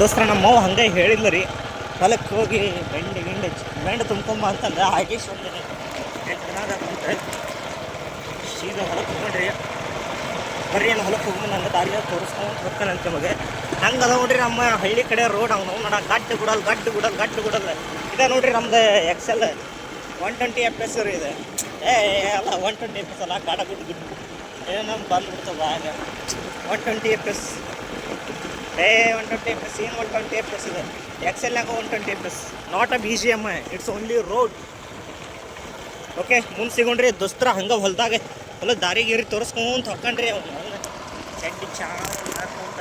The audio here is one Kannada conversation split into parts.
ದೋಸ್ತರ ನಮ್ಮವ್ವ ಹಂಗೆ ಹೇಳಿಲ್ಲ ರೀ. ಹೊಲಕ್ಕೆ ಹೋಗಿ ಬೆಂಡೆ ಗಿಂಡೆ ಬೆಂಡೆ ತುಂಬ್ಕೊಂಬ ಅಂತಂದ್ರೆ ಆಗೇಶ್ ಬಂದಿದೆ ಸೀದಾ ಹೊಲಕ್ಕೆ ಹೋಗ್ರಿ ಬರ್ರಿ ಏನು ಹೊಲಕ್ಕೆ ಹೋಗಿ ನಂಗೆ ದಾರಿಯಾಗ ತೋರಿಸ್ಕೊಂಡು ಹೋಗ್ತಾನೆ ಅಂತ ನಮಗೆ ಹಂಗೆ ಅದ ನೋಡ್ರಿ ನಮ್ಮ ಹಳ್ಳಿ ಕಡೆ ರೋಡ್ ಅವನು ನೋಡ ಗಟ್ಟು ಗುಡಲ್ ಗಟ್ಟು ಗುಡಲ್ ಗಟ್ಟು ಗುಡಲ್. ಇದೆ ನೋಡ್ರಿ ನಮ್ದು XL one twenty F S ಇದೆ. ಏ ಅಲ್ಲ ಒನ್ ಟ್ವೆಂಟಿ ಎಫ್ ಎಸ್ ಅಲ್ಲ ಗಾಡ ಗುಡ್ ಗುಡ್ ಏನೋ ನಮ್ಮ ಬಂದ್ಬಿಡ್ತವ ಆಗ ಒನ್ ಟ್ವೆಂಟಿ ಎಫ್ ಎಸ್ ಏ ಒನ್ ಟ್ವೆಂಟಿ ಪ್ಲಸ್ ಏನು ಒನ್ ಟ್ವೆಂಟಿ ಪ್ಲಸ್ ಇದೆ? ಎಕ್ಸೆಲ್ನಾಗ one twenty plus not a B G M it's only road okay ಮುಂದೆ ಸಿಗೊಂಡ್ರಿ ದೋಸ್ತರ, ಹಂಗೆ ಹೊಲ್ದಾಗ. ಹೊಲ ದಾರಿಗೆ ಗೀರಿ ತೋರಿಸ್ಕೊಂತ ಹೊಕ್ಕಂಡ್ರಿ ಅವ್ನು ಚಡ್ಡಿ ಚಾ ಹಾಕೊಂತ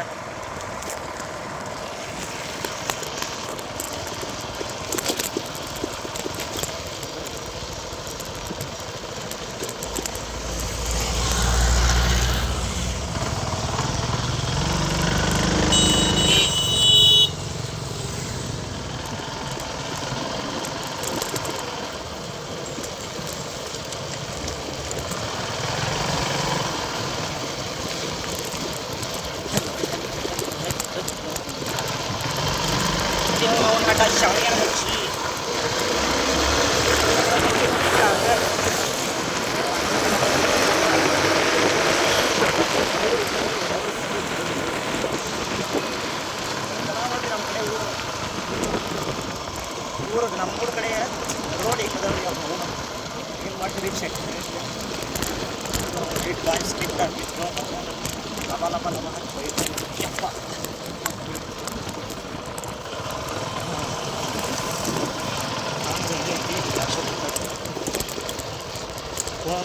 ಅವ್ನು ನಟ ಶಾವಿಗೆ ಮುಚ್ಚಿ ಊರಿಗೆ ನಮ್ಮ ಊರ ಕಡೆ ರೋಡ್ ಈಗ ಅದಾವ್ರಿ ಅವ್ನು ಏನು ಮಾಡ್ತೀರಿ ಚೆಕ್ ಇಟ್ ಬಾಯ್ ಸ್ಕಿಪ್ ಆಗ್ಬಿಟ್ಟು ಲಬ ಲಬ ಲಬ ಹಾಕಿ ಹೋಯ್ತು ಯಪ್ಪ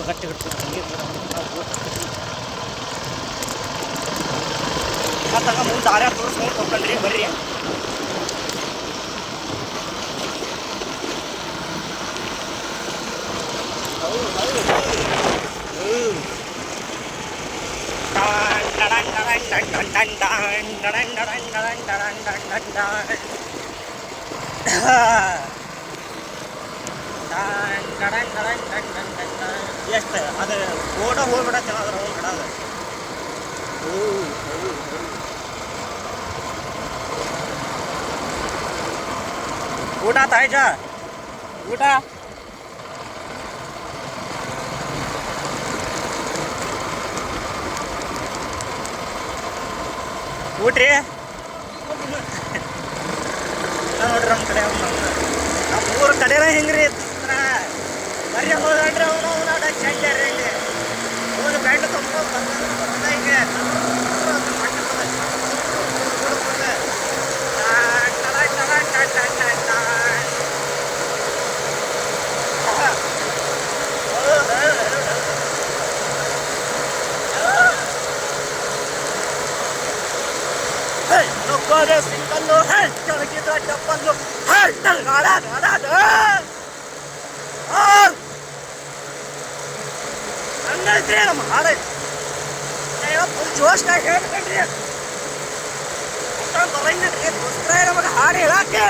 ಗಟ್ಟಿ ಗಟ್ಟಿ ಮತ್ತಾಗ ಮುಂದೆ ದಾರ್ಯಾಗ ತೋರಿಸ್ಕೊಂಡು ಹೋಗ್ಕಂಡ್ರಿ ಬರ್ರಿ ಎಷ್ಟು ಅದು ಓಡ ಹೋಗ್ಬಿಡ ಚೆನ್ನಾದ್ರ ಹೋಗ್ಬಿಡ ಅದು ಊಟ ತಾಯ್ಜ ಊಟ ಊಟ್ರಿ ನೋಡ್ರಿ ನಮ್ಮ ಕಡೆ ನಮ್ಮ ಊರ ಕಡೆನ ಹಿಂಗ್ರಿ ಬರ್ರಿ ಹೋದ್ರಿ ಅವನು ಅವನ ಚಂಡ್ಯಾರಿ ಇಲ್ಲಿ ಹೋಗಿ ಬ್ಯಾಂಡ್ ತುಂಬ ಹಿಂಗೆ ಕೆಳಗಿದ ಡಬ್ಬಲ್ಲು ಹೇ ಗಾಡ ಗಾಡ ಹಂಗೈತ್ರಿ ನಮ್ಮ ಹಾಡ ಫುಲ್ ಜೋಶ್ನಾಗ ಹೇಳ್ಬೇಕಂಡ್ರಿ ಬರಂಗ್ರಿ ದೋಸ್ತ್ರ ನಮಗೆ ಹಾಡು ಹೇಳಕ್ಕೆ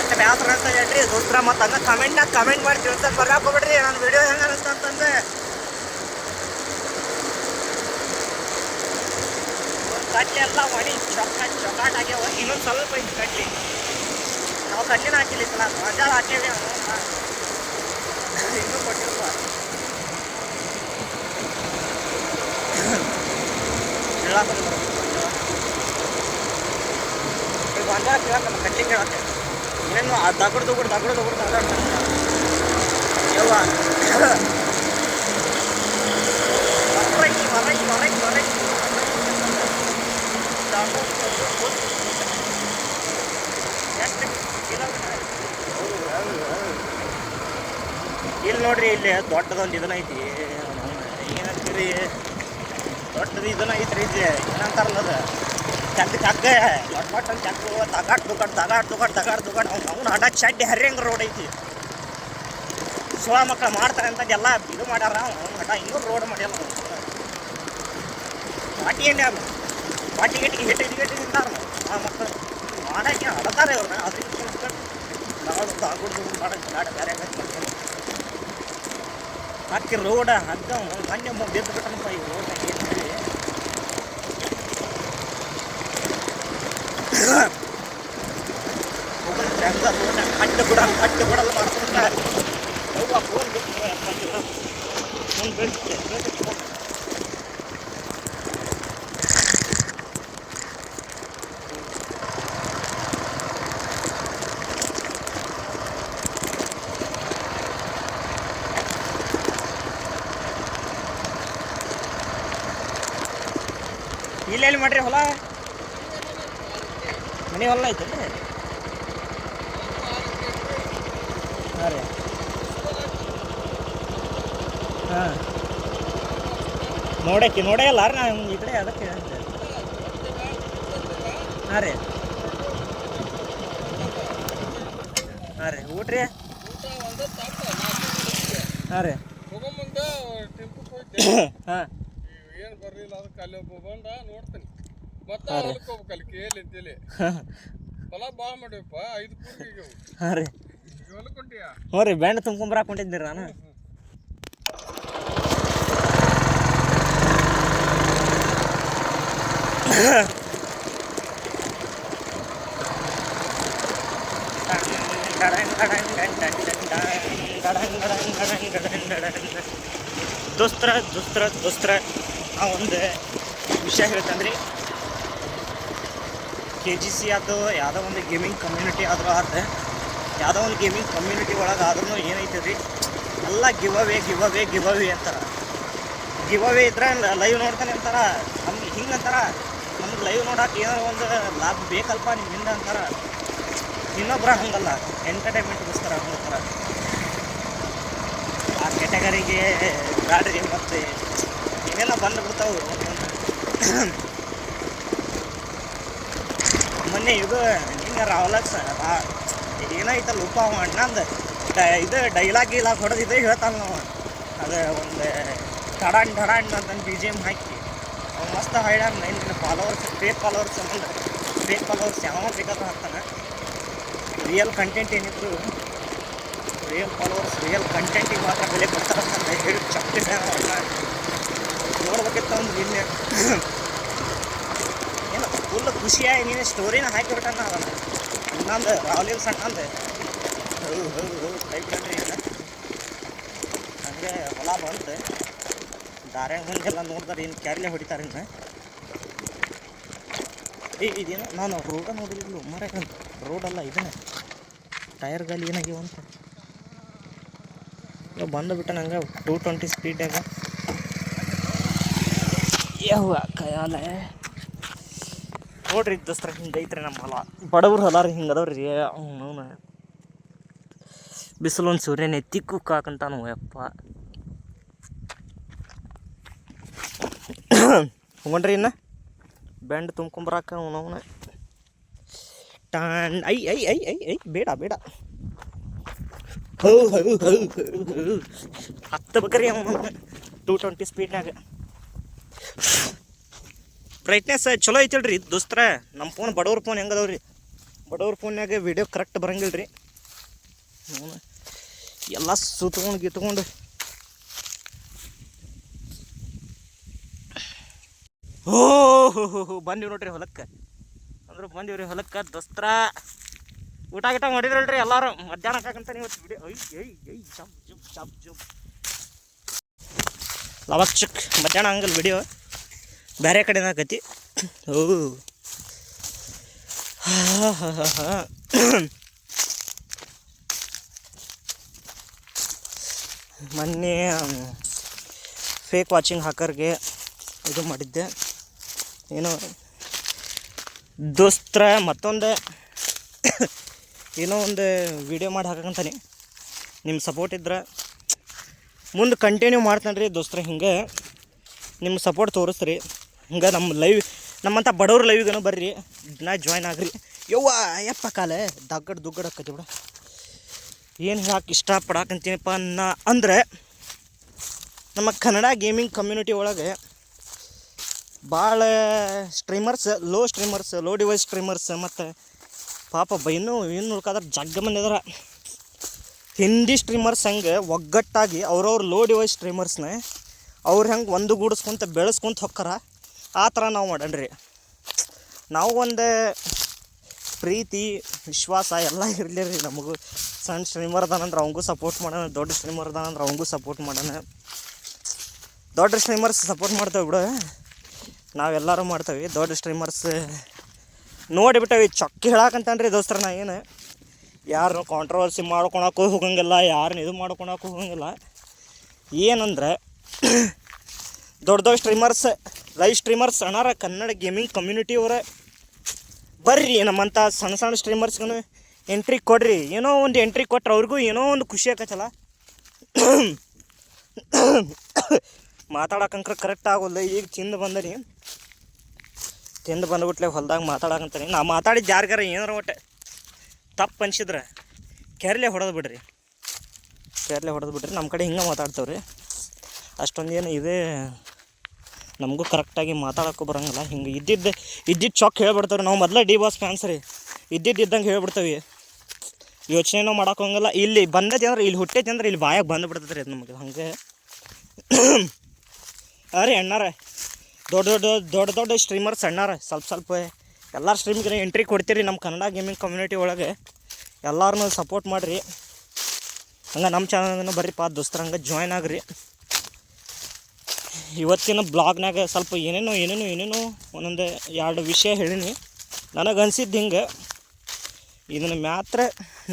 ಎಷ್ಟು ಬ್ಯಾಸರ ಅಂತ ಹೇಳ್ರಿ ದೋಸ್ತ್ರ ಮತ್ತು ಹಂಗೆ ಕಮೆಂಟ್ನಾಗ ಕಮೆಂಟ್ ಮಾಡಿ ತಿಳ್ಸಕ್ಕೆ ಬರ್ಲಾಕ್ ಹೋಗ್ಬಿಡ್ರಿ ನನ್ನ ವಿಡಿಯೋ ಹೆಂಗೆ ಅನಿಸ್ತ ಅಂತಂದ್ರೆ ಒಂದ್ ಕಡ್ಲಿ ಎಲ್ಲ ಮಾಡಿ ಚೊಕ್ಕ ಚೊಕಾಟ್ ಆಗ್ಯಾವ ಇನ್ನೊಂದು ಸ್ವಲ್ಪ ಐತಿ ಕಡ್ಲಿ ನಾವು ಕಡ್ಲಿನ ಹಾಕಿಲ್ಲ ಈ ಸಲ ಮಜಾಲ ಹಾಕೇವಿ ಇನ್ನೂ ಕೊಟ್ಟಿರುವ ಹೇಳಕ್ಕೆ ಈಗ ಗೊಂಜಾಳ ಕೇಳಕ್ಕೆ ನಮ್ಮ ಕಡ್ಲಿ ಕೇಳಕ್ಕೆ ಏನು ಆ ದಗಡ್ ದಗುಡ್ ದಗಡ್ ದಗುಡ್ ತಗೊಳ್ತಾರೆ ಇಲ್ಲಿ ನೋಡ್ರಿ, ಇಲ್ಲಿ ದೊಡ್ಡದೊಂದು ಇದನ್ನ ಐತಿ. ಏನಂತೀರಿ? ದೊಡ್ಡದು ಇದನ್ನ ಐತ್ರಿ ಇಲ್ಲಿ. ಏನಂತಾರಲ್ಲ ಅದು? ಚಕ್ ಚಕ್ಕ ದೊಡ್ಡ ದೊಡ್ಡ ಚಕ್ಕು ತಗಾಟ್ ತುಗಾಟ್ ತಗಾಟ್ ತುಗಾಟ್ ತಗಾಟ್ ತುಗಾಟ್ ಅವ್ನು ಅವ್ನು ಹಡ ಚಡ್ಡಿ ಹರಿಯಂಗ್ ರೋಡ್ ಐತಿ. ಸುಳ ಮಕ್ಕಳು ಮಾಡ್ತಾರೆ ಅಂತ ಎಲ್ಲ ಇದು ಮಾಡ್ಯಾರ. ಅವ್ನು ಹಠ ಇನ್ನೂ ರೋಡ್ ಮಾಡ್ಯಾರ. ಪಾಟಿ ಎಣ್ಣೆ ಬಾಟಿ ಗಟ್ಟಿಗೆ ಹೆಟ್ಟಿ ಗಟ್ಟಿ ತಿಂತಾರ ಆ ಮಕ್ಕಳು ಮಾಡಕ್ಕೆ ಅಡತಾರೆ ಅವ್ರನ್ನ ಅದಕ್ಕೆ ನಾವು ಆಗುದು ಮಾಡಕ್ಕೆ ಬೇಡ ಬೇರೆ ಹಾಕಿ ರೋಡ ಹಗ್ಗ ಬಿದ್ದು ಬಿಟ್ಟನಪ್ಪ ಈ ರೋಡ್ ಏನು ಹೆಂಗ ರೋಡ್ ಅಡ್ಡ ಕೂಡ ಅಡ್ಡ ಬೀಳ್ತಿದೆ ಇಲ್ಲೆಲ್ಲಿ ಮಾಡ್ರಿ ಹೊಲ? ಮನೆ ಹೊಲ ಐತಲ್ರಿ ಹಾಂ ರೀ ಹಾಂ ನೋಡಕ್ಕೆ ನೋಡೇ ಇಲ್ಲ ರೀ ನಾವು ಈ ಕಡೆ ಅದಕ್ಕೆ. ಹಾಂ ರೀ. ಹಾಂ ರೀ ಊಟ ರೀ? ಹಾಂ ರೀ. ಹಾಂ. ಏನು ಬರಲಿಲ್ಲ ಅದಕ್ಕೆ ಅಲ್ಲಿ ಒಬ್ಬ ಬಂದ ನೋಡ್ತೀನಿ. ಮತ್ತೆ ಹೊಲಕ್ಕೆ ಹೋಗ್ಬೇಕು ಅಲ್ಲಿ ಕೇಳಿ ಅಂತೇಳಿ. ಹೊಲ ಭಾಳ ಮಾಡಿವಪ್ಪ ಐದು ಕೂರ್ಗೆ ಹಾಂ ರೀ. ಹೊಲಕ್ಕೆ ಹೊಂಟಿಯಾ? ಹ್ಞೂ ರೀ ಬ್ಯಾಂಡ್ ತುಂಬ್ಕೊಂಬರಾಕ್ ಹೊಂಟಿದ್ದೀರಿ ನಾನು. ದೋಸ್ತರ ದೋಸ್ತರ ದೋಸ್ತರ. ಆ ಒಂದು ವಿಷಯ ಹೇಳ್ತಂದ್ರಿ ಕೆ ಜಿ ಸಿ ಅದು ಯಾವುದೋ ಒಂದು ಗೇಮಿಂಗ್ ಕಮ್ಯುನಿಟಿ ಆದರೂ ಆದ ಯಾವುದೋ ಒಂದು ಗೇಮಿಂಗ್ ಕಮ್ಯುನಿಟಿ ಒಳಗೆ ಆದ್ರೂ ಏನೈತೆ ರೀ? ಎಲ್ಲ give away give away give away ಅಂತಾರ. ಗಿವ್ ಅವೇ ಇದ್ರೆ ಲೈವ್ ನೋಡ್ತಾನೆ ಅಂತಾರ. ನಮ್ಗೆ ಹಿಂಗೆ ಅಂತಾರ. ಲೈವ್ ನೋಡಕ್ಕೆ ಏನಾದ್ರು ಒಂದು ಲಾಭ ಬೇಕಲ್ಪ ನಿಮ್ಮಿಂದ ಅಂತಾರ. ಇನ್ನೊಬ್ಬರ ಹಂಗಲ್ಲ ಎಂಟರ್ಟೈನ್ಮೆಂಟ್ಗೋಸ್ಕರ ಹೋಗ್ತಾರೆ. ಆ ಕೆಟಗರಿಗೆ ಬ್ಯಾಡ್ರಿ ಮತ್ತು ಏನೇನೋ ಬಂದು ಬಿಡ್ತಾವೆ. ಮೊನ್ನೆ ಇದು ಹಿಂಗೆ ರಾವಲಕ್ಸ್ ಏನಾಯ್ತಲ್ಲ ಉಪ ಅಣ್ಣಂದು ಡ, ಇದು ಡೈಲಾಗ್ ಗೀಲಾಗ್ ಹೊಡೆದಿದ್ದೆ ಹೇಳ್ತಾನ ನಾವು ಅದು ಒಂದು ಢಡಾಣ್ ಢಡಾಣ್ ಅಂತ ಬಿ ಜಿ ಎಂ ಹಾಕಿ ಅವ್ನು ಮಸ್ತ್ ಹೈಡಾನ್ ನಿನ್ನ ಫಾಲೋವರ್ಸ್ ಫೇಕ್ ಫಾಲೋವರ್ಸ್ ಸಂಬಂಧ ಫೇಕ್ ಫಾಲೋವರ್ಸ್ ಯಾವ ಬೇಕಾದ್ರೂ ಹಾಕ್ತಾನೆ ರಿಯಲ್ ಕಂಟೆಂಟ್ ಏನಿದ್ರು ರಿಯಲ್ ಫಾಲೋವರ್ಸ್ ರಿಯಲ್ ಕಂಟೆಂಟಿಗೆ ಮಾತ್ರ ಬೆಲೆ ಕೊಡ್ತಾರಂತ ಹೇಳಿ ಚಪ್ಪಿ ನೋಡ್ಬೇಕಿತ್ತು ಒಂದು ನಿನ್ನೆ. ಏನು ಫುಲ್ ಖುಷಿಯಾಗಿ ನೀನು ಸ್ಟೋರಿನ ಹಾಕಿಬಿಟ್ಟಣ್ಣ ಅದನ್ನು. ಇನ್ನೊಂದು ಸಣ್ಣ ಸಣ್ಣಂದು ಹೌದು ಹೌದು ಹೌದು, ಕೈ ಬಿಡ್ರಿ ಈಗ ಹೊಲ ಬಂತು. ದಾರ್ಯಾಗ ಮುಂದೆಲ್ಲ ನೋಡ್ತಾರೆ ಇನ್ನು ಕ್ಯಾರ್ಲೆ ಹೊಡಿತಾರೆ ಇನ್ನು. ಇದೇನು? ನಾನು ರೋಡ ನೋಡಿದ್ರು ಮರ. ರೋಡಲ್ಲ ಇದನ್ನೇ. ಟೈರ್ ಗಾಲಿ ಏನಾಗ್ಯಾವ ಅಂತ. ಬಂದು ಬಿಟ್ಟ ನಂಗೆ ಟೂ ಟ್ವೆಂಟಿ ಸ್ಪೀಡಾಗ ಯಾವ ಕಯಾಲ. ನೋಡ್ರಿ ಹಿಂಗೆ ಐತ್ರಿ ನಮ್ಮ ಹೊಲ. ಬಡವ್ರ ಹೊಲ ರೀ ಹಿಂಗೆ ಅದವ್ರಿ. ಅವನು ಬಿಸಿಲು ಒಂದು ಸೂರ್ಯನ ಎತ್ತಿ ಕಾಕಂತಾನು, ಯಪ್ಪ. ಹೋಗ್ರಿ ಇನ್ನ? ಬೆಂಡ್ ತುಂಬ್ಕೊಂಬರಾಕ ಅವನವನ ಟಾನ್, ಐ ಐ ಐ ಐ ಐ, ಬೇಡ ಬೇಡ. ಹೌ ಹೌ ಹೌ ಹತ್ತ ಬೇಕ್ರಿ ಅವನು. ಟೂ ಟ್ವೆಂಟಿ ಸ್ಪೀಡ್ನಾಗ ಬ್ರೈಟ್ನೆಸ್ ಚಲೋ ಐತಲ್ರಿ ದೋಸ್ತ್ರ. ನಮ್ಮ ಫೋನ್ ಬಡವ್ರ ಫೋನ್ ಹೆಂಗೆ ರೀ ಬಡವ್ರ ಫೋನ್ಯಾಗ ವಿಡಿಯೋ ಕರೆಕ್ಟ್ ಬರಂಗಿಲ್ಲ ರೀ ಎಲ್ಲ ಸುತ್ಕೊಂಡು ಗಿತ್ಕೊಂಡು ಓ ಬಂದೀವಿ ನೋಡ್ರಿ ಹೊಲಕ್ಕೆ. ಅಂದ್ರೆ ಬಂದಿವ್ರಿ ಹೊಲಕ್ಕೆ, ದಸ್ತ್ರ. ಊಟ ಗಿಟ ಮಾಡಿದ್ರಲ್ರಿ ಎಲ್ಲಾರು. ಮಧ್ಯಾಹ್ನಕ್ಕಂತ ಇವತ್ತು ನೀವು ಲವಕ್ಷಕ್ ಮಧ್ಯಾಹ್ನ ಹಂಗಲ್ ವಿಡಿಯೋ ಬೇರೆ ಕಡೆ ಆಕತಿ ಓ. ಮೊನ್ನೆ ಫೇಕ್ ವಾಚಿಂಗ್ ಹಾಕರ್ಗೆ ಇದು ಮಾಡಿದ್ದೆ. ಏನೋ ದೋಸ್ತ್ರ ಮತ್ತೊಂದು ಏನೋ ಒಂದು ವಿಡಿಯೋ ಮಾಡಿ ಹಾಕಂತಾನೆ ನಿಮ್ಮ ಸಪೋರ್ಟ್ ಇದ್ರೆ. ಮುಂದೆ ಕಂಟಿನ್ಯೂ ಮಾಡ್ತಾನೆ ರೀ ದೋಸ್ತ್ರ ಹಿಂಗೆ. ನಿಮ್ಮ ಸಪೋರ್ಟ್ ತೋರಿಸ್ರಿ. ಹಿಂಗೆ ನಮ್ಮ ಲೈವ್ ನಮ್ಮಂಥ ಬಡವ್ರ ಲೈವ್ಗೇನೋ ಬರ್ರಿ. ದಿನ ಜಾಯ್ನ್ ಆಗ್ರಿ. ಯವ್ವ, ಯಪ್ಪ ಕಾಲೆ, ದಗ್ಗಡ್ ದುಗ್ಗಡ್ ಹಾಕತಿ ಬಿಡ. ಏನು ಹಾಕಿ ಇಷ್ಟಪಡಾಕಂತೀನಪ್ಪ ಅನ್ನ ಅಂದರೆ ನಮ್ಮ ಕನ್ನಡ ಗೇಮಿಂಗ್ ಕಮ್ಯುನಿಟಿ ಒಳಗೆ ಭಾಳ streamers low streamers low device streamers ಮತ್ತು ಪಾಪ ಬ ಇನ್ನೂ ಇನ್ನು ಉಳ್ಕಾದ್ರೆ ಜಗ್ಗ ಮಂದಿ ಹಿಂದಿ ಸ್ಟ್ರೀಮರ್ಸ್ ಹೆಂಗೆ ಒಗ್ಗಟ್ಟಾಗಿ ಅವ್ರವ್ರ ಲೋ ಡಿವೈಸ್ ಸ್ಟ್ರೀಮರ್ಸ್ನ ಅವ್ರು ಹೆಂಗೆ ಒಂದು ಗೂಡಿಸ್ಕೊಂತ ಬೆಳೆಸ್ಕೊಂತ ಹೊಕ್ಕಾರ. ಆ ಥರ ನಾವು ಮಾಡಣ್ರಿ ನಾವು ಒಂದು ಪ್ರೀತಿ, ವಿಶ್ವಾಸ ಎಲ್ಲ ಇರಲಿ ರೀ ನಮಗೂ. ಸಣ್ಣ ಸ್ಟ್ರೀಮರ್ ಅದಾನಂದ್ರೆ ಅವಂಗೂ ಸಪೋರ್ಟ್ ಮಾಡೋಣ, ದೊಡ್ಡ ಸ್ಟ್ರೀಮರ್ ಅದಾನಂದ್ರೆ ಅವಂಗೂ ಸಪೋರ್ಟ್ ಮಾಡೋಣ. ದೊಡ್ಡ ಸ್ಟ್ರೀಮರ್ಸ್ ಸಪೋರ್ಟ್ ಮಾಡ್ತೇವೆ ಬಿಡು. ನಾವೆಲ್ಲರೂ ಮಾಡ್ತೇವೆ. ದೊಡ್ಡ ಸ್ಟ್ರೀಮರ್ಸ್ ನೋಡಿಬಿಟ್ಟವಿ. ಚೊಕ್ಕ ಹೇಳಾಕಂತಾನ್ರಿ ದೋಸ್ತರ ನಾ ಏನು. ಯಾರನ್ನು ಕಾಂಟ್ರವರ್ಸಿ ಮಾಡ್ಕೊಳಕ್ಕೂ ಹೋಗಂಗಿಲ್ಲ ಯಾರನ್ನ ಇದು ಮಾಡ್ಕೊಳಕ್ಕೂ ಹೋಗಂಗಿಲ್ಲ. ಏನಂದ್ರೆ, ದೊಡ್ಡ ದೊಡ್ಡ ಸ್ಟ್ರೀಮರ್ಸ್ ಲೈವ್ ಸ್ಟ್ರೀಮರ್ಸ್ ಅನಾರ ಕನ್ನಡ ಗೇಮಿಂಗ್ ಕಮ್ಯುನಿಟಿ ಅವರ, ಬರ್ರಿ ನಮ್ಮಂಥ ಸಣ್ಣ ಸಣ್ಣ ಸ್ಟ್ರೀಮರ್ಸ್ಗೂ ಎಂಟ್ರಿ ಕೊಡ್ರಿ. ಏನೋ ಒಂದು ಎಂಟ್ರಿ ಕೊಟ್ರೆ ಅವ್ರಿಗೂ ಏನೋ ಒಂದು ಖುಷಿ ಆಕತ್ತಲ್ಲ. ಮಾತಾಡೋಕಂಕ್ರೆ ಕರೆಕ್ಟ್ ಆಗೋಲ್ಲ. ಈಗ ತಿಂದು ಬಂದರಿ. ತಿಂದು ಬಂದ್ಬಿಟ್ಲೆ ಹೊಲ್ದಾಗ ಮಾತಾಡಕಂತೀನಿ. ನಾ ಮಾತಾಡಿ ಯಾರಿಗಾರ ಏನಾರ ಒಟ್ಟೆ ತಪ್ಪು ಅನ್ಸಿದ್ರೆ ಕೆರ್ಲೆ ಹೊಡೆದು ಬಿಡ್ರಿ. ಕೆರ್ಲೆ ಹೊಡೆದು ಬಿಡ್ರಿ. ನಮ್ಮ ಕಡೆ ಹಿಂಗೆ ಮಾತಾಡ್ತೇವ್ರಿ. ಅಷ್ಟೊಂದು ಏನು ಇದೇ ನಮಗೂ ಕರೆಕ್ಟಾಗಿ ಮಾತಾಡೋಕ್ಕೂ ಬರೋಂಗಿಲ್ಲ. ಹಿಂಗೆ ಇದ್ದಿದ್ದು ಇದ್ದಿದ್ದು ಚೊಕ್ ಹೇಳ್ಬಿಡ್ತೇವೆ ನಾವು ಮೊದಲೇ ಡಿ ಬಾಸ್ ಫ್ಯಾನ್ಸ್ ರೀ. ಇದ್ದಿದ್ದು ಇದ್ದಂಗೆ ಹೇಳ್ಬಿಡ್ತೇವೆ. ಯೋಚನೆನೂ ಮಾಡೋಕೆ ಹೋಗಂಗಿಲ್ಲ. ಇಲ್ಲಿ ಬಂದೈತಿ ಅಂದ್ರೆ ಇಲ್ಲಿ ಹುಟ್ಟೈತಿ ಅಂದ್ರೆ ಇಲ್ಲಿ ಬಾಯಾಗ ಬಂದು ರೀ ಅದು ನಮಗೆ. ಹಂಗೆ. ಅರೆ ಅಣ್ಣಾರ. ದೊಡ್ಡ ದೊಡ್ಡ ದೊಡ್ಡ ದೊಡ್ಡ ಸ್ಟ್ರೀಮರ್ ಸಣ್ಣಾರ, ಸ್ವಲ್ಪ ಸ್ವಲ್ಪ. ಎಲ್ಲ ಸ್ಟ್ರೀಮ್ಗೆ ಎಂಟ್ರಿ ಕೊಡ್ತೀರಿ ನಮ್ಮ ಕನ್ನಡ ಗೇಮಿಂಗ್ ಕಮ್ಯುನಿಟಿ ಒಳಗೆ. ಎಲ್ಲಾರನ್ನೂ ಸಪೋರ್ಟ್ ಮಾಡಿರಿ. ಹಂಗೆ ನಮ್ಮ ಚಾನಲ್ಗೂ ಬರ್ರಿಪ್ಪ ದೋಸ್ತರ ಹಂಗೆ ಜಾಯ್ನ್ ಆಗ್ರಿ. ಇವತ್ತಿನ ಬ್ಲಾಗ್ನಾಗ ಸ್ವಲ್ಪ ಏನೇನೋ ಏನೇನೋ ಏನೇನೋ ಒಂದೊಂದು ಎರಡು ವಿಷಯ ಹೇಳೀನಿ. ನನಗೆ ಅನ್ಸಿದ್ದು ಹಿಂಗೆ, ಇದನ್ನು ಮಾತ್ರ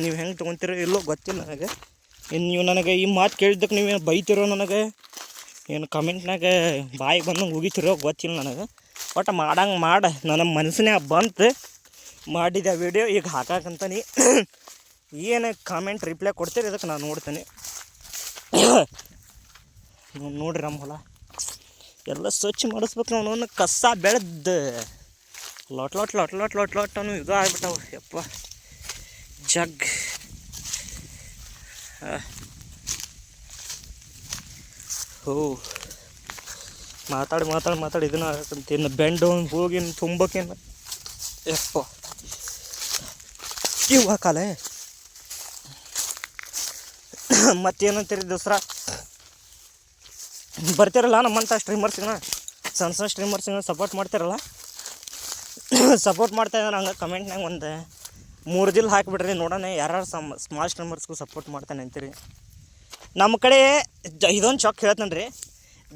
ನೀವು ಹೆಂಗೆ ತೊಗೊತೀರೋ ಇಲ್ಲೋ ಗೊತ್ತಿಲ್ಲ ನನಗೆ. ಇನ್ನು ನೀವು ನನಗೆ ಈ ಮಾತು ಕೇಳಿದ್ದಕ್ಕೆ ನೀವೇನು ಬೈತಿರೋ ನನಗೆ. ಏನು ಕಮೆಂಟ್ನಾಗ ಬಾಯಿಗೆ ಬಂದಂಗೆ ಉಗಿತಿರೋ ಗೊತ್ತಿಲ್ಲ ನನಗೆ. ಒಟ್ಟು ಮಾಡಂಗೆ ಮಾಡ. ನನ್ನ ಮನಸ್ಸಿನಾಗ ಬಂತು. ಮಾಡಿದ ವಿಡಿಯೋ ಈಗ ಹಾಕಾಕಂತಾನೆ. ಏನು ಕಾಮೆಂಟ್ ರಿಪ್ಲೈ ಕೊಡ್ತೀರಿ ಅದಕ್ಕೆ ನಾನು ನೋಡ್ತೇನೆ. ನೋಡ್- ನೋಡ್ರಿ ನಮ್ಮ ಹೊಲ ಎಲ್ಲ ಸ್ವಚ್ಛ ಮಾಡಿಸ್ಬೇಕು ನಾವು ಕಸ ಬೆಳೆದ. ಲೊಟ್ ಲೊಟ್ ಲೊಟ್ ಲೊಟ್ ಲೊಟ್ ಲೊಟ್ ಅನ್ನು ಇದು ಆಗ್ಬಿಟ್ಟವು ಯಪ್ಪ. ಜಗ್. ಆ. ಹೋ ಮಾತಾಡಿ ಮಾತಾಡಿ ಮಾತಾಡಿ, ಇದನ್ನ ಬೆಂಡು ಹೋಗಿ ತುಂಬಕ್ಕೇನು ಎಪ್ಪ ಇವ ಕಾಲ. ಮತ್ತೇನಂತೀರಿ ಬರ್ತೀರಲ್ಲ ಬರ್ತಿರಲ್ಲ ನಮ್ಮಂಥ ಸ್ಟ್ರೀಮರ್ಸಿನ ಸಣ್ಣ ಸಣ್ಣ ಸ್ಟ್ರೀಮರ್ಸಿನ ಸಪೋರ್ಟ್ ಮಾಡ್ತಿರಲ್ಲ? ಸಪೋರ್ಟ್ ಮಾಡ್ತಾ ಇದ್ದಾರೆ ಹಂಗೆ ಕಮೆಂಟ್ನಾಗ ಒಂದು ಮೂರು ದಿಲ್ ಹಾಕಿಬಿಡ್ರಿ ನೋಡೋಣ, ಯಾರ್ಯಾರು ಸಮ್ ಸ್ಮಾಲ್ ಸ್ಟ್ರೀಮರ್ಸ್ಗೂ ಸಪೋರ್ಟ್ ಮಾಡ್ತಾನೆ ಅಂತೀರಿ? ನಮ್ಮ ಕಡೆ ಜ ಇದೊಂದು ಶಾಕ್ ಹೇಳ್ತಾನೆ ರೀ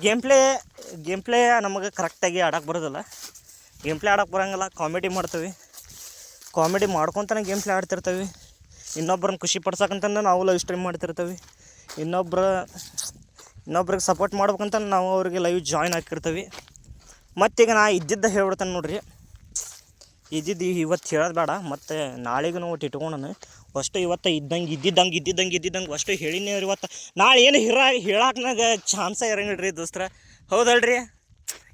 ಗೇಮ್ ಪ್ಲೇ ಗೇಮ್ ಪ್ಲೇ ನಮಗೆ ಕರೆಕ್ಟಾಗಿ ಆಡೋಕೆ ಬರೋದಿಲ್ಲ. ಗೇಮ್ ಪ್ಲೇ ಆಡೋಕೆ ಬರೋಂಗಿಲ್ಲ ಕಾಮಿಡಿ ಮಾಡ್ತೀವಿ. ಕಾಮಿಡಿ ಮಾಡ್ಕೊತಾನೆ ಗೇಮ್ ಪ್ಲೇ ಆಡ್ತಿರ್ತೀವಿ. ಇನ್ನೊಬ್ರನ್ನ ಖುಷಿ ಪಡ್ಸಕ್ಕಂತಂದು ನಾವು ಲೈವ್ ಸ್ಟ್ರೀಮ್ ಮಾಡ್ತಿರ್ತೀವಿ. ಇನ್ನೊಬ್ರ, ಇನ್ನೊಬ್ರಿಗೆ ಸಪೋರ್ಟ್ ಮಾಡ್ಬೇಕಂತ ನಾವು ಅವ್ರಿಗೆ ಲೈವ್ ಜಾಯ್ನ್ ಹಾಕಿರ್ತೀವಿ. ಮತ್ತೀಗ ನಾ ಇದ್ದಿದ್ದ ಹೇಳ್ಬಿಡ್ತಾನೆ ನೋಡ್ರಿ. ಇದ್ದಿದ್ದು ಇವತ್ತು ಹೇಳೋದು ಬೇಡ, ಮತ್ತು ನಾಳೆಗೂ ಒಟ್ಟು ಇಟ್ಕೊಂಡನು ಅಷ್ಟು ಇವತ್ತು ಇದ್ದಂಗೆ ಇದ್ದಿದ್ದಂಗೆ ಇದ್ದಿದ್ದಂಗೆ ಇದ್ದಿದ್ದಂಗೆ ಅಷ್ಟು ಹೇಳಿನೇ ರೀ ಇವತ್ತು. ನಾಳೆ ಏನು ಹಿರ ಹೇಳಾಕ್ನಾಗ ಚಾನ್ಸ ಇರಂಗಿಲ್ಲ ದೋಸ್ತ್ರ. ಹೌದಲ್ರಿ?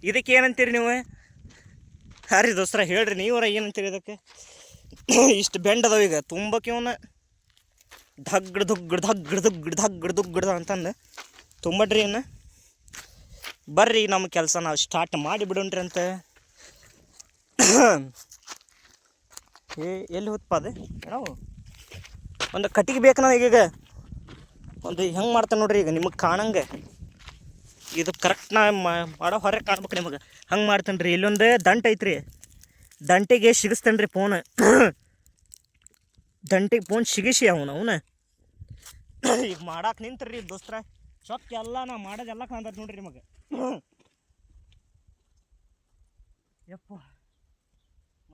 ಇದಕ್ಕೆ ಏನಂತೀರಿ ನೀವು? ಹಾಂ ರೀ ದೋಸ್ತ್ರ, ಹೇಳ್ರಿ ನೀವರ ಏನಂತೀರಿ ಇದಕ್ಕೆ? ಇಷ್ಟು ಬೆಂಡ್ ಅದಾವ ಈಗ ತುಂಬ ಕಿವನ ಧಗ್ಗಡ್ ದುಗ್ಗಡ್ ಧಗ್ಗಡ್ ದುಗ್ಗಡ್ ಧಗ್ಗಡ್ ದುಗ್ಗಡ್ ಅಂತಂದು. ತುಂಬಡ್ರಿ ಏನು ಬರ್ರಿ ನಮ್ಮ ಕೆಲಸ ನಾವು ಸ್ಟಾರ್ಟ್ ಮಾಡಿ ಬಿಡೋಣ್ರಿ ಅಂತ. ಏ, ಎಲ್ಲಿ ಹೊತ್ಪಾದೆ ನಾವು ಒಂದು ಕಟ್ಟಿಗೆ ಬೇಕು ನನಗೆ ಈಗ. ಒಂದು ಹೆಂಗೆ ಮಾಡ್ತಾನೆ ನೋಡ್ರಿ ಈಗ ನಿಮಗೆ ಕಾಣಂಗೆ. ಇದು ಕರೆಕ್ಟ್ ನಾ ಮಾಡೋ ಹೊರಗೆ ಕಾಣ್ಬೇಕು ನಿಮಗೆ. ಹಂಗೆ ಮಾಡ್ತಾನೆ ರೀ. ಇಲ್ಲೊಂದು ದಂಟ ಐತ್ರಿ. ದಂಟಿಗೆ ಸಿಗಿಸ್ತೇನೆ ರೀ ಫೋನ್ ದಂಟಿಗೆ ಫೋನ್ ಸಿಗಿಸಿ ಅವನು, ಅವನ. ಈಗ ಮಾಡಕ್ಕೆ ನಿಂತ್ರಿ ದೋಸ್ತ್ರ. ಸೊಪ್ಪು ಎಲ್ಲ ನಾ ಮಾಡೋದೆಲ್ಲ ಕಾಣ್ತದೆ ನೋಡ್ರಿ ನಿಮಗೆ. ಯಪ್ಪ.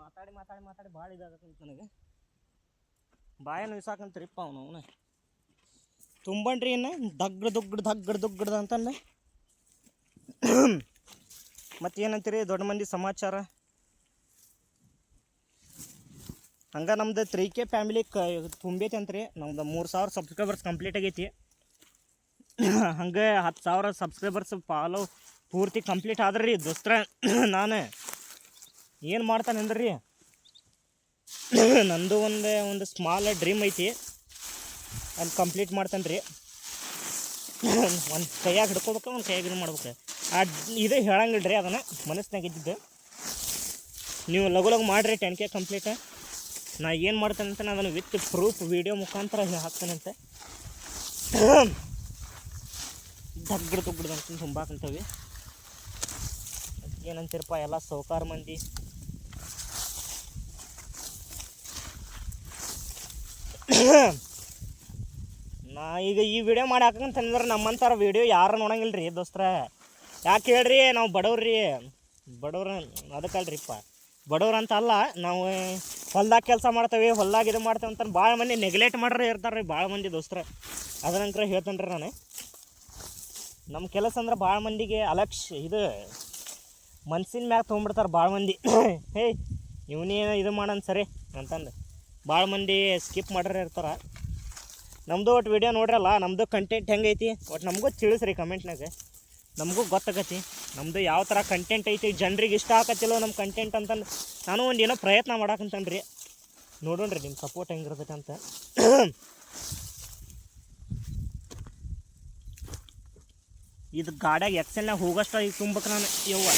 ಮಾತಾಡಿ ಮಾತಾಡಿ ಮಾತಾಡಿ ಭಾಳ ಇದಾಗತ್ತೆ ನನಗೆ. ಬಾಯನ್ನು ಇಸಾಕಂತ್ರಿಪ್ಪ ಅವನು, ಅವನ. ತುಂಬಣ್ರಿ ಇನ್ನು, ದಗ್ಗಡ್ ದುಗ್ಗಡ, ದಗ್ಗಡ್ ದುಗ್ಗಡ್ ಅಂತಂದೆ. ಮತ್ತೇನಂತೀರಿ ದೊಡ್ಡ ಮಂದಿ ಸಮಾಚಾರ? ಹಂಗೆ ನಮ್ದು ತ್ರೀ ಕೆ ಫ್ಯಾಮಿಲಿ ಕ ಅಂತ ರೀ ನಮ್ದು ಮೂರು ಸಾವಿರ ಸಬ್ಸ್ಕ್ರೈಬರ್ಸ್ ಕಂಪ್ಲೀಟ್ ಆಗೈತಿ. ಹಂಗೆ ಹತ್ತು ಸಾವಿರ ಸಬ್ಸ್ಕ್ರೈಬರ್ಸ್ ಫಾಲೋ ಪೂರ್ತಿ ಕಂಪ್ಲೀಟ್ ಆದ್ರಿ ರೀ ದೋಸ್ತ್ರ. ನಾನು. ಏನು ಮಾಡ್ತಾನೆ ಅಂದ್ರಿ? ನಂದು ಒಂದು ಒಂದು ಸ್ಮಾಲ್ ಡ್ರೀಮ್ ಐತಿ. ಅದು ಕಂಪ್ಲೀಟ್ ಮಾಡ್ತಾನೆ ರೀ. ಒಂದು ಕೈಯಾಗ ಹಿಡ್ಕೋಬೇಕು, ಒಂದು ಕೈಯಾಗ ಇದು ಮಾಡ್ಬೇಕು. ಆ ಇದೇ ಹೇಳಂಗಿಲ್ಲ ರೀ ಅದನ್ನು, ಮನಸ್ಸಿನಾಗ ಇದ್ದಿದ್ದು. ನೀವು ಲಘು ಲಘು ಮಾಡಿರಿ ಟೆನ್ ಕೆ ಕಂಪ್ಲೀಟ್ ನಾ ಏನು ಮಾಡ್ತೇನೆ ಅಂತ ನಾನು ಅದನ್ನು ವಿತ್ ಪ್ರೂಫ್ ವಿಡಿಯೋ ಮುಖಾಂತರ ಹಾಕ್ತೇನಂತೆ ದಗ್ಗಡ ದುಗ್ಗಡ್ದು ಅಂತ ತುಂಬಾಕಂತವಿ ಏನಂತೀರಪ್ಪ, ಎಲ್ಲ ಸೌಕಾರ ಮಂದಿ. ನಾ ಈಗ ಈ ವಿಡಿಯೋ ಮಾಡಿ ಹಾಕಂತಂದ್ರೆ ನಮ್ಮಂತಾರ ವಿಡಿಯೋ ಯಾರು ನೋಡಂಗಿಲ್ಲ ರೀ ದೋಸ್ತ್ರ. ಯಾಕೆ ಹೇಳ್ರಿ, ನಾವು ಬಡವ್ರಿ. ಬಡವ್ರ, ಅದಕ್ಕಲ್ರಿಪ್ಪ. ಬಡವ್ರು ಅಂತ ಅಲ್ಲ, ನಾವು ಹೊಲ್ದಾಗ ಕೆಲಸ ಮಾಡ್ತೇವೆ, ಹೊಲ್ದಾಗ ಇದು ಮಾಡ್ತೇವೆ ಅಂತ ಭಾಳ ಮಂದಿ ನೆಗ್ಲೆಕ್ಟ್ ಮಾಡ್ರೆ ಇರ್ತಾರೆ ರೀ ಭಾಳ ಮಂದಿ ದೋಸ್ತ್ರ. ನಂತರ ಹೇಳ್ತೇನೆ ರೀ ನಾನು. ನಮ್ಮ ಕೆಲಸ ಅಂದ್ರೆ ಭಾಳ ಮಂದಿಗೆ ಅಲಕ್ಷ ಇದು ಮನ್ಸಿನ ಮ್ಯಾಗ ತೊಗೊಂಡ್ಬಿಡ್ತಾರೆ ಭಾಳ ಮಂದಿ. ಹೇ, ಇವನೇ ಇದು ಮಾಡನ್ ಸರಿ ಅಂತಂದು. ಭಾಳ ಮಂದಿ ಸ್ಕಿಪ್ ಮಾಡ್ರೆ ಇರ್ತಾರೆ. ನಮ್ಮದು ಒಟ್ಟು ವಿಡಿಯೋ ನೋಡ್ರಲ್ಲ ನಮ್ಮದು ಕಂಟೆಂಟ್ ಹೆಂಗೈತಿ ಒಟ್ಟು ನಮಗೂ ತಿಳಿಸ್ರಿ ಕಮೆಂಟ್ನಾಗ ನಮಗೂ ಗೊತ್ತಾಗತಿ. ನಮ್ಮದು ಯಾವ ಥರ ಕಂಟೆಂಟ್ ಐತಿ, ಜನರಿಗೆ ಇಷ್ಟ ಆಗತ್ತಿಲ್ಲೋ ನಮ್ಮ ಕಂಟೆಂಟ್ ಅಂತಂದು ನಾನು ಒಂದು ಏನೋ ಪ್ರಯತ್ನ ಮಾಡಾಕಂತಂದು ರೀ ನೋಡೋಣ್ರಿ ನಿಮ್ಮ ಸಪೋರ್ಟ್ ಹೆಂಗಿರ್ತೈತೆ ಅಂತ. ಇದು ಗಾಡ್ಯಾಗ ಎಕ್ಸೆಲ್ನಾಗ ಹೋಗೋಷ್ಟು ಈಗ ತುಂಬಕ್ಕೆ ನಾನು, ಯವ್ವ.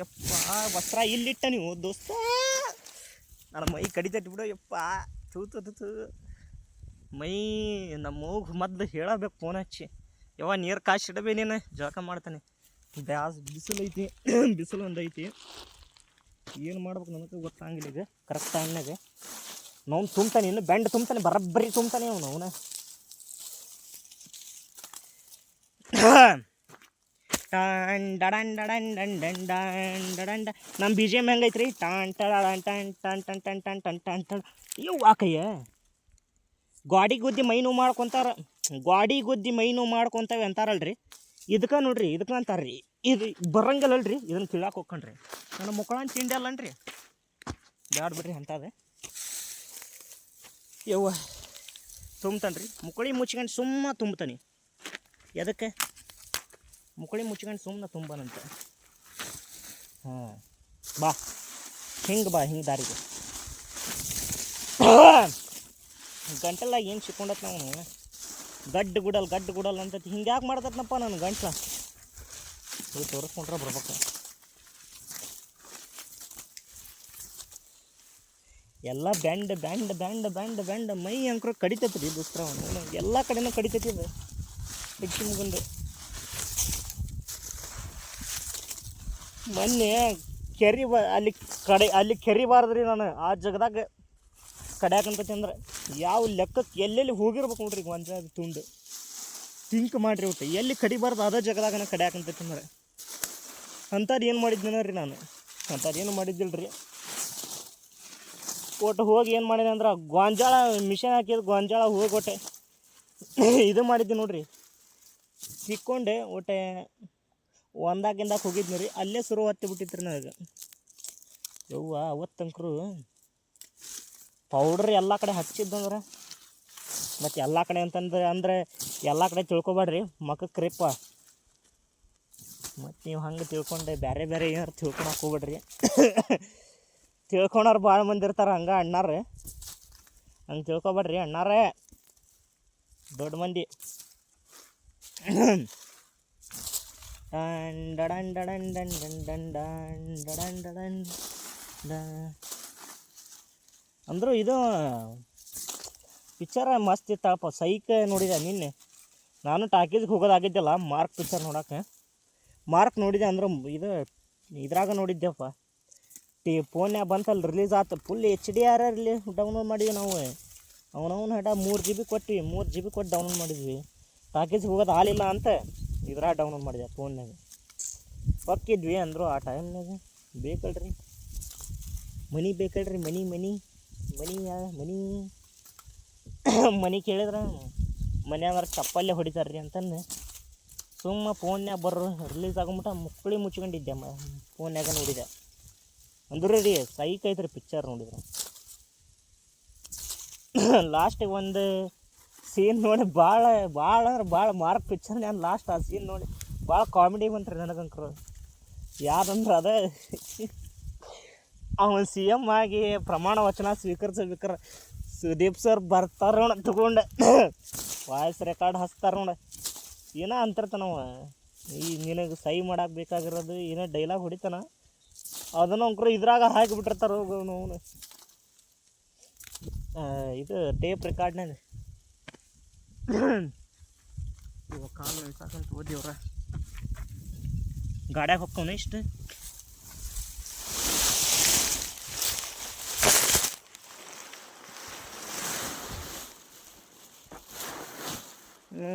ಯಪ್ಪ, ವಸ್ತ್ರ ಇಲ್ಲಿಟ್ಟ ನೀವು, ದೋಸ್ತ. ನನ್ನ ಮೈ ಕಡಿತೈತಿ ಬಿಡು, ಯಪ್ಪ. ತೂ ತು ತು ತು. ಮೈ, ನಮ್ಮ ಮೊದ್ಲು ಹೇಳಬೇಕು ಫೋನ್ ಹಚ್ಚಿ. ಯಾವ ನೀರು ಇಡಬೇ ನೀನು? ಜಳಕ ಮಾಡ್ತಾನೆ. ಬ್ಯಾಸ್, ಬಿಸಿಲು ಐತಿ, ಬಿಸಿಲು ಒಂದು ಐತಿ. ಏನು ಮಾಡ್ಬೇಕು ನನಗೆ ಗೊತ್ತಾಗಿಲ್ಲ ಈಗ. ಕರೆಕ್ಟ್ ಟೈಮ್ನಾಗ ನಾವು ತುಂಬ್ತಾನೆ, ಇನ್ನು ಬೆಂಡ್ ತುಂಬ್ತಾನೆ, ಬರಬ್ಬರಿ ತುಂಬ್ತಾನೆ ಅವನು, ಅವನ. ಟಾನ್ ಡಡನ್ ಡಡನ್, ಡನ್ ಡನ್ ಡನ್, ಡಡನ್, ಡ ನಮ್ಮ ಬಿ ಜಿ ಎಂ ಹೆಂಗೈತ್ರಿ? ಟಾನ್ ಟಡನ್ ಟನ್ ಟನ್ ಟನ್ ಟನ್ ಟನ್ ಟನ್ ಟನ್ ಟನ್ ಇವು ಆಕಯ್ಯ ಗಾಡಿ ಗುದ್ದಿ ಮೈನು ಮಾಡ್ಕೊಂತಾರ. ಗಾಡಿ ಗುದ್ದಿ ಮೈನು ಮಾಡ್ಕೊಂತಾವೆ ಮಾಡ್ಕೊತಾವೆ ಅಂತಾರಲ್ರಿ. ಇದಕ್ಕೆ ನೋಡ್ರಿ, ಇದಕ್ಕೆ ಅಂತಾರ್ರಿ. ಇದು ಬರಂಗಲ್ಲಲ್ರಿ, ಇದನ್ನ ಕೀಳಾಕ ಹೋಗ್ಕೊಂಡ್ರಿ ನನ್ನ ಮುಕ್ಕಳನ್ ತಿಂಡಿ ಅಲ್ಲನ್ರಿ. ಬ್ಯಾಡ ಬಿಡ್ರಿ ಅಂತದೆ. ಯವ್ವ, ತುಂಬ್ತಾನ್ರಿ. ಮುಕ್ಕಳಿ ಮುಚ್ಕೊಂಡು ಸುಮ್ಮ ತುಂಬ್ತಾನೆ. ಎದಕ್ಕೆ? ಮುಕ್ಕಳಿ ಮುಚ್ಕೊಂಡು ಸುಮ್ಮನೆ ತುಂಬನಂತೆ. ಹಾಂ ಬಾ. ಹಿಂಗೆ ಬಾ, ಹಿಂಗೆ ದಾರಿಗೆ. ಗಂಟಲಾಗ ಏನು ಸಿಕ್ಕೊಂಡತ್ ನಾವು ಗಡ್ಡ ಗುಡಲ್ ಗಡ್ಡ ಗುಡಲ್ ಅಂತ ಹಿಂಗೆ ಯಾಕೆ ಮಾಡ್ತತ್ನಪ್ಪ ನಾನು ಗಂಟ್ಲ? ಇದು ತೋರಿಸ್ಕೊಂಡ್ರೆ ಬರ್ಬೇಕು. ಎಲ್ಲ band band band band band ಮೈ ಅಂಕ್ರ ಕಡಿತೈತಿ ರೀ ಅವನು ಎಲ್ಲ ಕಡೆನೂ ಕಡಿತೈತಿ ಇದು. ಮುಗುಂದು. ಮೊನ್ನೆ ಕೆರಿ ಬ ಅಲ್ಲಿ ಕಡೆ, ಅಲ್ಲಿ ಕೆರಿಬಾರ್ದ್ರಿ ನಾನು, ಆ ಜಾಗದಾಗ ಕಡ್ಯಾಕಂತ ಅಂದ್ರೆ ಯಾವ ಲೆಕ್ಕಕ್ಕೆ ಎಲ್ಲೆಲ್ಲಿ ಹೋಗಿರ್ಬೇಕು ನೋಡ್ರಿ ಗೊಂಜ ಅದು ತುಂಡು. ತಿಂಕ್ ಮಾಡಿರಿ ಒಟ್ಟು, ಎಲ್ಲಿ ಕಡಿಬಾರ್ದು ಅದೇ ಜಗದಾಗ ನಾನು ಕಡ್ಯಾಕಂತೈತಿ ಅಂದ್ರೆ ಅಂಥದ್ದು ಏನು ಮಾಡಿದ್ನ ರೀ ನಾನು. ಅಂಥದ್ದು ಏನು ಮಾಡಿದ್ದಿಲ್ಲ ರೀ ಒಟ್ಟು ಹೋಗಿ ಏನು ಮಾಡಿದೆ ಅಂದ್ರೆ, ಗೊಂಜಾಳ ಮಿಷನ್ ಹಾಕಿದ ಗೊಂಜಾಳ ಹೋಗಿ ಒಟ್ಟೆ, ಇದು ಮಾಡಿದ್ದೆ ನೋಡ್ರಿ. ಸಿಕ್ಕೊಂಡೆ ಒಟ್ಟೆ ಒಂದಾಗಿಂದಾಕ ಹೋಗಿದ್ನಿ ರೀ, ಅಲ್ಲೇ ಶುರು ಹತ್ತಿ ಬಿಟ್ಟಿತ್ತು ನನಗೆ. ಯವ್ವ ಅವತ್ತಂಕರು ಪೌಡ್ರ್ ಎಲ್ಲ ಕಡೆ ಹಚ್ಚಿದ್ದಂದ್ರೆ, ಮತ್ತು ಎಲ್ಲ ಕಡೆ ಅಂತಂದ್ರೆ, ಅಂದರೆ ಎಲ್ಲ ಕಡೆ ತಿಳ್ಕೊಬೇಡ್ರಿ, ಮಕ್ಕ ರೀಪ್ಪ ಮತ್ತು ನೀವು ಹಂಗೆ ತಿಳ್ಕೊಂಡೆ ಬೇರೆ ಬೇರೆ ಏನಾರು ತಿಳ್ಕೊಳಕ್ಕೆ ಹೋಗ್ಬೇಡ್ರಿ. ತಿಳ್ಕೊಳೋರು ಭಾಳ ಮಂದಿ ಇರ್ತಾರೆ, ಹಂಗೆ ಅಣ್ಣಾರ್ರಿ ಹಂಗೆ ತಿಳ್ಕೊಬೇಡ್ರಿ, ಅಣ್ಣಾರೇ. ದೊಡ್ಡ ಮಂದಿ. ಡಡನ್ ಡಡನ್ ಡನ್ ಡನ್ ಡನ್ ಡನ್ ಡಡನ್ ಡಡನ್ ಡ ಅಂದರೂ ಇದು ಪಿಕ್ಚರ ಮಸ್ತ್ ಇತ್ತಪ್ಪ ಸೈಕ್ ನೋಡಿದೆ ನಿನ್ನೆ ನಾನು ಟಾಕೀಸ್ಗೆ ಹೋಗೋದಾಗಿದ್ದೆಲ್ಲ ಮಾರ್ಕ್ ಪಿಕ್ಚರ್ ನೋಡೋಕೆ ಮಾರ್ಕ್ ನೋಡಿದೆ ಅಂದ್ರೆ ಇದು ಇದ್ರಾಗ ನೋಡಿದ್ದೆಪ್ಪ ಟಿ ಫೋನ್ಯಾಗ ಬಂತಲ್ಲ ರಿಲೀಸ್ ಆತು full H D R release download ಮಾಡಿವಿ ನಾವು ಅವನವನ ಹಡ ಮೂರು ಜಿ ಬಿ ಕೊಟ್ಟಿವಿ ಮೂರು ಜಿ ಬಿ ಕೊಟ್ಟು ಡೌನ್ಲೋಡ್ ಮಾಡಿದ್ವಿ ಟಾಕೀಸ್ಗೆ ಹೋಗೋದು ಹಾಲಿಲ್ಲ ಅಂತ ಇದ್ರಾಗ ಡೌನ್ಲೋಡ್ ಮಾಡಿದೆ ಫೋನ್ನಾಗ ಪಕ್ಕಿದ್ವಿ ಅಂದರು ಆ ಟೈಮ್ನಾಗ ಬೇಕಲ್ರಿ. ಮನಿ ಬೇಕಲ್ರಿ, ಮನಿ ಮನಿ ಮನಿ ಮನಿ. ಮನಿ ಕೇಳಿದ್ರೆ ಮನ್ಯಾಗ ಚಪ್ಪಲ್ಲೇ ಹೊಡಿತಾರೆ ರೀ ಅಂತಂದು. ಸುಮ್ಮ ಫೋನ್ಯಾಗ ಬರ್ರು ರಿಲೀಸ್ ಆಗೋಬಿಟ್ಟು ಮುಕ್ಕಳಿ ಮುಚ್ಕೊಂಡಿದ್ದೆ ಮ ಫೋನ್ಯಾಗ ನೋಡಿದೆ. ಅಂದ್ರೆ ರೀ ಸೈಕ್ ಐತ್ರಿ ಪಿಕ್ಚರ್ ನೋಡಿದ್ರೆ. ಲಾಸ್ಟಿಗೆ ಒಂದು ಸೀನ್ ನೋಡಿ ಭಾಳ ಭಾಳ ಅಂದ್ರೆ ಭಾಳ ಮಾರ್ಕ್ ಪಿಕ್ಚರ್ ನಾನು ಲಾಸ್ಟ್ ಆ ಸೀನ್ ನೋಡಿ. ಭಾಳ ಕಾಮಿಡಿ ಬಂತ್ರಿ ನನಗಂಕರು ಯಾರಂದ್ರೆ ಅದೇ. ಅವನು ಸಿ ಎಂ ಆಗಿ ಪ್ರಮಾಣ ವಚನ ಸ್ವೀಕರಿಸ್ಬೇಕಾರ ಸುದೀಪ್ ಸರ್ ಬರ್ತಾರ ನೋಡ ತಗೊಂಡೆ. ವಾಯ್ಸ್ ರೆಕಾರ್ಡ್ ಹಚ್ತಾರ ನೋಡ. ಏನೋ ಅಂತಿರ್ತಾನವ ಈ ನಿನಗೆ ಸಹಿ ಮಾಡಕ್ಕೆ ಬೇಕಾಗಿರೋದು, ಏನೋ ಡೈಲಾಗ್ ಹೊಡಿತಾನ. ಅದನ್ನು ಅಂಕರು ಇದ್ರಾಗ ಹಾಕಿಬಿಟ್ಟಿರ್ತಾರ ಅವನು ಇದು ಟೇಪ್ ರೆಕಾರ್ಡ್ನಾಗ ಇವಾಗ ಕಾಲು ಸಾಕಂತ ಓದಿವ್ರ. ಗಾಡ್ಯಾಗ ಹೊಕ್ಕವನ ಇಷ್ಟು?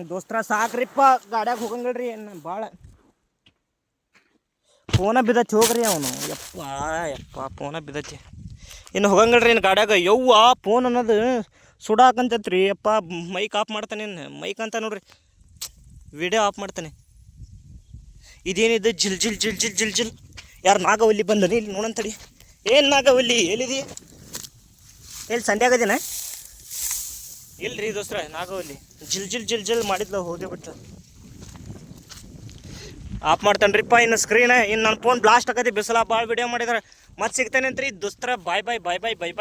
ದೋಸ್ತ್ರ, ಸಾಕ್ರಿಪ್ಪ. ಗಾಡ್ಯಾಗ ಹೋಗಂಗಿಲ್ರಿ ಏನು ಭಾಳ ಫೋನ ಬಿದ್ದತಿ ಹೋಗ್ರಿ ಅವನು. ಯಪ್ಪ ಯಪ್ಪ ಫೋನ ಬಿದ್ದತಿ ಇನ್ನು ಹೋಗಂಗಿಲ್ರಿ ಏನು ಗಾಡ್ಯಾಗ. ಯವ್ವ ಫೋನ್ ಅನ್ನೋದು ಸುಡಾಕಂತತ್ರಿ. ಅಪ್ಪ ಮೈಕ್ ಆಫ್ ಮಾಡ್ತಾನೆ ಮೈಕ್ ಅಂತ ನೋಡ್ರಿ. ವಿಡಿಯೋ ಆಫ್ ಮಾಡ್ತಾನೆ. ಇದೇನಿದೆ? ಜಿಲ್ ಜಿಲ್ ಜಿಲ್ ಜಿಲ್ ಜಿಲ್ ಜಿಲ್. ಯಾರು ನಾಗವಲ್ಲಿ ಬಂದನಿ? ಇಲ್ಲಿ ನೋಡಂತಡಿ ಏನು ನಾಗವಲ್ಲಿ? ಎಲ್ಲಿದಿ? ಎಲ್ಲಿ ಇಲ್ಲ ಇಲ್ರಿ ದೋಸ್ತ್ರ, ನಾಗವಲ್ಲಿ. ಜಿಲ್ ಜಿಲ್ ಜಿಲ್ ಜಿಲ್ ಮಾಡಿದ್ಲ ಹೋದೆ ಬಿಟ್ಟು ಆಫ್ ಮಾಡ್ತಾನ್ರಿಪ್ಪ, ಇನ್ನು ಸ್ಕ್ರೀನ್ ಇನ್ನು ನನ್ನ ಫೋನ್ ಬ್ಲಾಸ್ಟ್ ಆಗತ್ತೆ ಬಿಸಿಲ ಭಾಳ ವಿಡಿಯೋ ಮಾಡಿದಾರೆ. ಮತ್ತೆ ಸಿಗ್ತಾನೆ ಅಂತ್ರಿ ದೋಸ್ತ್ರ ಬಾಯ್ ಬಾಯ್ ಬಾಯ್ ಬಾಯ್ ಬೈ ಬಾಯ್